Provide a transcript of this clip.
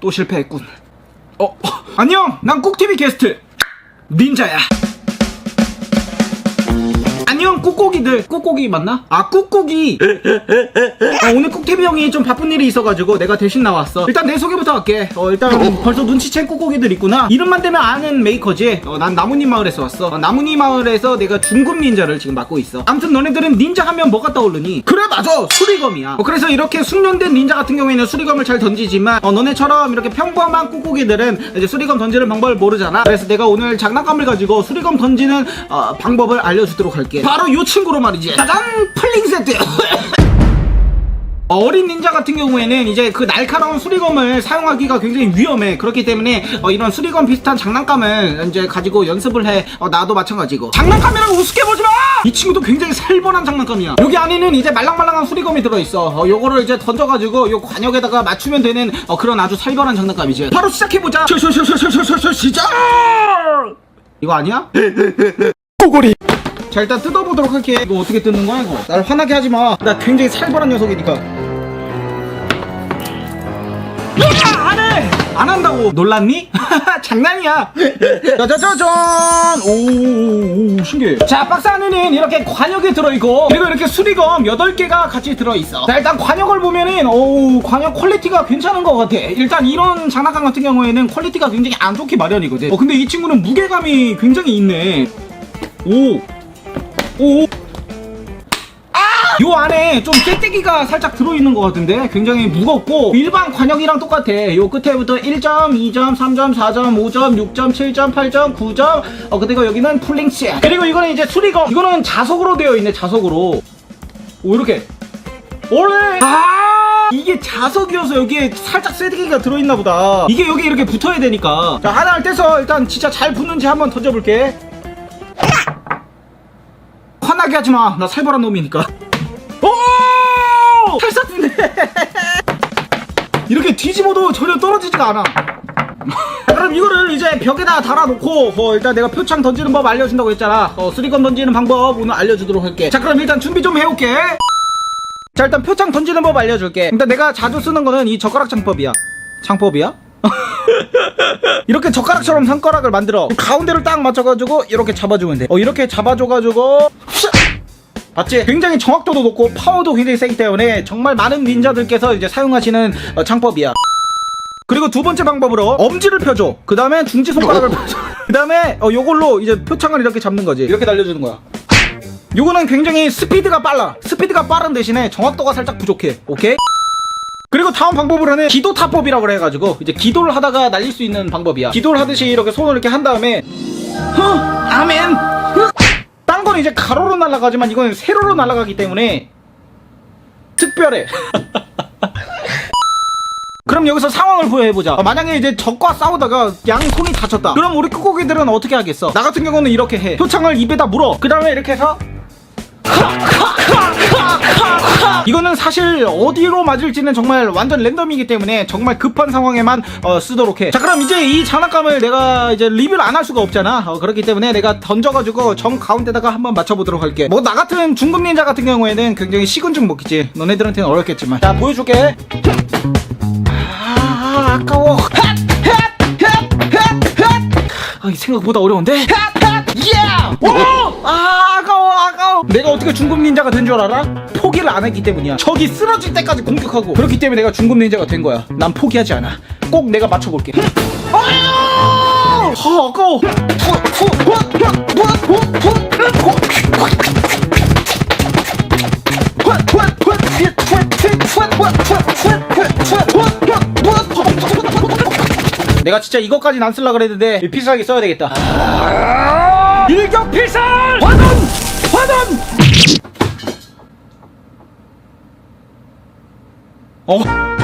또 실패했군. 어, 어, 안녕! 난 꾹TV 게스트, 닌자야. 안녕, 꾹꾹이들. 꾹꾹이 맞나? 아, 꾹꾹이. 어, 오늘 꾹TV 형이 좀 바쁜 일이 있어가지고 내가 대신 나왔어. 일단 내 소개부터 할게. 어, 일단 벌써 눈치챈 꾹꾹이들 있구나. 이름만 되면 아는 메이커지. 어, 난 나뭇잎 마을에서 왔어. 어, 나뭇잎 마을에서 내가 중급 닌자를 지금 맡고 있어. 아무튼 너네들은 닌자 하면 뭐가 떠오르니? 그래, 맞아! 수리검이야. 어, 그래서 이렇게 숙련된 닌자 같은 경우에는 수리검을 잘 던지지만, 어, 너네처럼 이렇게 평범한 꾹꾹이들은 이제 수리검 던지는 방법을 모르잖아. 그래서 내가 오늘 장난감을 가지고 수리검 던지는 어, 방법을 알려주도록 할게. 바로 요 친구로 말이지. 짜잔! 플링 세트! 어린 닌자 같은 경우에는 이제 그 날카로운 수리검을 사용하기가 굉장히 위험해. 그렇기 때문에 어, 이런 수리검 비슷한 장난감을 이제 가지고 연습을 해. 어, 나도 마찬가지고. 장난감이라고 우습게 보지 마! 이 친구도 굉장히 살벌한 장난감이야. 여기 안에는 이제 말랑말랑한 수리검이 들어있어. 어, 요거를 이제 던져가지고 요 관역에다가 맞추면 되는 어, 그런 아주 살벌한 장난감이지. 바로 시작해보자! 쇼쇼쇼쇼쇼쇼쇼 시작! 이거 아니야? 꼬골이. 자 일단 뜯어보도록 할게 이거 어떻게 뜯는 거야 이거 날 화나게 하지 마 나 굉장히 살벌한 녀석이니까 안 한다고 놀랐니? 장난이야. 짜자자잔 오오오 신기해. 자 박스 안에는 이렇게 관역이 들어있고 그리고 이렇게 수리검 8개가 같이 들어있어. 자 일단 관역을 보면은 오 관역 퀄리티가 괜찮은 것 같아. 일단 이런 장난감 같은 경우에는 퀄리티가 굉장히 안 좋기 마련이거든. 어 근데 이 친구는 무게감이 굉장히 있네. 오 오. 아! 요 안에 좀 쇠떼기가 살짝 들어있는 것 같은데? 굉장히 무겁고 일반 관역이랑 똑같아. 요 끝에부터 1점, 2점, 3점, 4점, 5점, 6점, 7점, 8점, 9점. 어 그리고 여기는 풀링스 그리고 이거는 이제 수리검. 이거는 자석으로 되어 있네 자석으로. 오 이렇게. 원래 아! 이게 자석이어서 여기에 살짝 쇠떼기가 들어있나 보다. 이게 여기 이렇게 붙어야 되니까. 자 하나를 떼서 일단 진짜 잘 붙는지 한번 던져볼게. 화나게 하지 마. 나 살벌한 놈이니까. 뒤집어도 전혀 떨어지지가 않아. 그럼 이거를 이제 벽에다 달아놓고 어, 일단 내가 표창 던지는 법 알려준다고 했잖아. 어, 수리건 던지는 방법 오늘 알려주도록 할게. 자 그럼 일단 준비 좀 해올게. 자 일단 표창 던지는 법 알려줄게. 일단 내가 자주 쓰는 거는 이 젓가락 창법이야. 창법이야? 이렇게 젓가락처럼 손가락을 만들어 가운데를 딱 맞춰가지고 이렇게 잡아주면 돼. 어 이렇게 잡아줘가지고! 봤지? 굉장히 정확도도 높고 파워도 굉장히 세기 때문에 정말 많은 닌자들께서 이제 사용하시는 어, 창법이야. 그리고 두 번째 방법으로 엄지를 펴줘. 그 다음에 중지 손가락을 펴줘. 그 다음에 어, 요걸로 이제 표창을 이렇게 잡는 거지. 이렇게 날려주는 거야. 요거는 굉장히 스피드가 빨라. 스피드가 빠른 대신에 정확도가 살짝 부족해. 오케이? 그리고 다음 방법으로는 기도 타법이라고 해가지고 이제 기도를 하다가 날릴 수 있는 방법이야. 기도를 하듯이 이렇게 손을 이렇게 한 다음에 허 아멘. 이제 가로로 날아가지만 이거는 세로로 날아가기 때문에 특별해. 그럼 여기서 상황을 부여해보자. 어, 만약에 이제 적과 싸우다가 양 손이 다쳤다. 그럼 우리 끄고기들은 어떻게 하겠어? 나 같은 경우는 이렇게 해. 표창을 입에다 물어. 그 다음에 이렇게 해서 이거는 사실 어디로 맞을지는 정말 완전 랜덤이기 때문에 정말 급한 상황에만 어, 쓰도록 해. 자 그럼 이제 이 장난감을 내가 이제 리뷰를 안 할 수가 없잖아. 어, 그렇기 때문에 내가 던져가지고 정 가운데다가 한번 맞춰보도록 할게. 뭐 나 같은 중급 닌자 같은 경우에는 굉장히 식은 죽 먹겠지. 너네들한테는 어렵겠지만. 자 보여줄게. 아 아까워. 아, 이 생각보다 어려운데? 예! 오! 아, 아까워, 아까워. 내가 어떻게 중급 닌자가 된 줄 알아? 포기를 안 했기 때문이야. 적이 쓰러질 때까지 공격하고. 그렇기 때문에 내가 중급 닌자가 된 거야. 난 포기하지 않아. 꼭 내가 맞춰볼게. 아! 아, 아까워. 내가 진짜 이것까지는 안 쓸라 그랬는데 필살기 써야 되겠다. 일격 필살! 화전! 화전! 어?